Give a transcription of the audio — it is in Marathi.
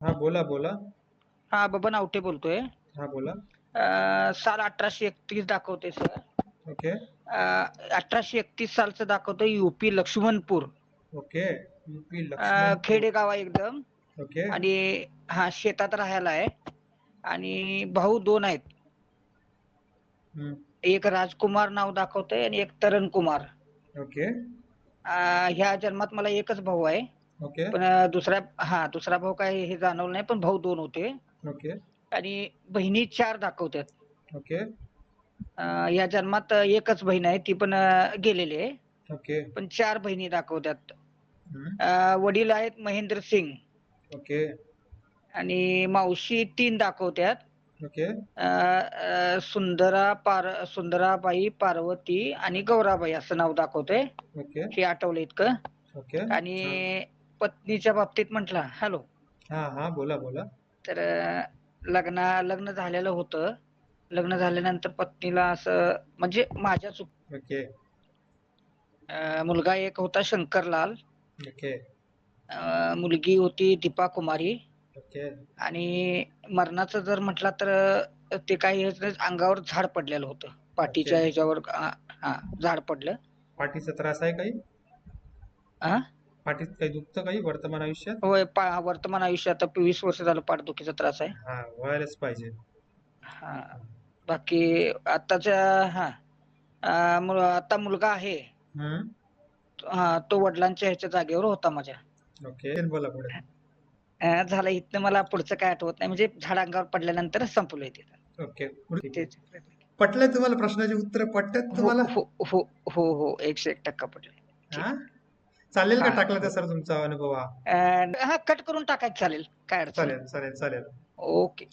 हा बोला बोला. हा बबन आवटे बोलतोय. हा बोला. अं, साल अठराशे एकतीस दाखवते सर. ओके. अठराशे एकतीस सालचं दाखवतोय युपी लक्ष्मणपूर. ओके. युपी अं, लक्ष्मण खेडेगाव आहे एकदम. ओके. आणि हा शेतात राहायला आहे. आणि भाऊ दोन आहेत. हम्म, एक राजकुमार नाव दाखवतंय आणि एक तरण कुमार ओके. अं, ह्या जन्मात मला एकच भाऊ आहे. ओके. पण अं, दुसरा हा दुसरा भाऊ काय हे जाणवलं नाही पण भाऊ दोन होते. ओके. आणि बहिणी चार दाखवतात ओके. अं, या जन्मात एकच बहीण आहे ती पण अं, गेलेली आहे. ओके. पण चार बहिणी दाखवतात हम्म, अं, वडील आहेत महेंद्र सिंग. ओके. आणि मावशी तीन दाखवतात ओके. अं, अं, सुंदरा पार सुंदराबाई पार्वती आणि गौराबाई असं नाव दाखवतंय. ओके. हे आठवलं इतकं. ओके. आणि पत्नीच्या बाबतीत म्हटलं. हॅलो हा हा बोला बोला. तर लग्न लग्न झालेलं होतं. लग्न झाल्यानंतर पत्नीला असं म्हणजे माझ्या चुक ओके. अं, मुलगा एक होता शंकरलाल. ओके. अं, मुलगी होती दीपा कुमारी. ओके. आणि मरणाचं जर म्हटलं तर अं, ते काही हेच नाही, अंगावर झाड पडलेलं होतं. पाठीच्या. ह्याच्यावर हा हा, झाड पडलं. पाठीचा त्रास आहे काही? हा पाठीत काही दुखतं काही वर्तमान आयुष्यात? होय पा वर्तमान आयुष्यात आता वीस वर्ष झालं पाठदुखीचा त्रास आहे. हा व्हायलाच पाहिजे. हा बाकी आताच्या हा आता मुलगा आहे. हम्म हा तो वडिलांच्या ह्याच्या जागेवर होता माझ्या. ओके बोला पुढे. अं, झालं इथनं मला पुढचं काय आठवत नाही म्हणजे झाड अंगावर पडल्यानंतर संपलं तिथं. ओके पुढे. तेच. पटलंय तुम्हाला प्रश्नाची उत्तर पटतात हो तुम्हाला? हो हो हो हो एकशे एक टक्का पडले हा? चालेल का हा. टाकला तर सर तुमचा अनुभव? हा. हा कट करून टाकायचं चालेल. काय अडचण नाही. चालेल चालेल. चालेल ओके